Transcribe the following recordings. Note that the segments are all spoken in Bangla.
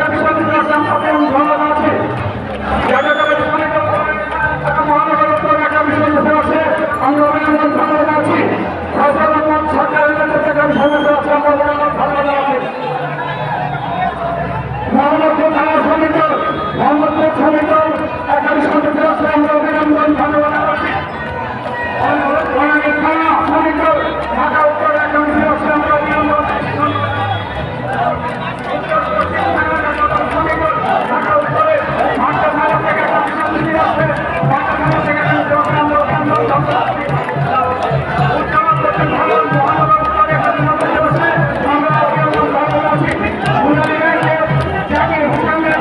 Thank you.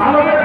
আমাদের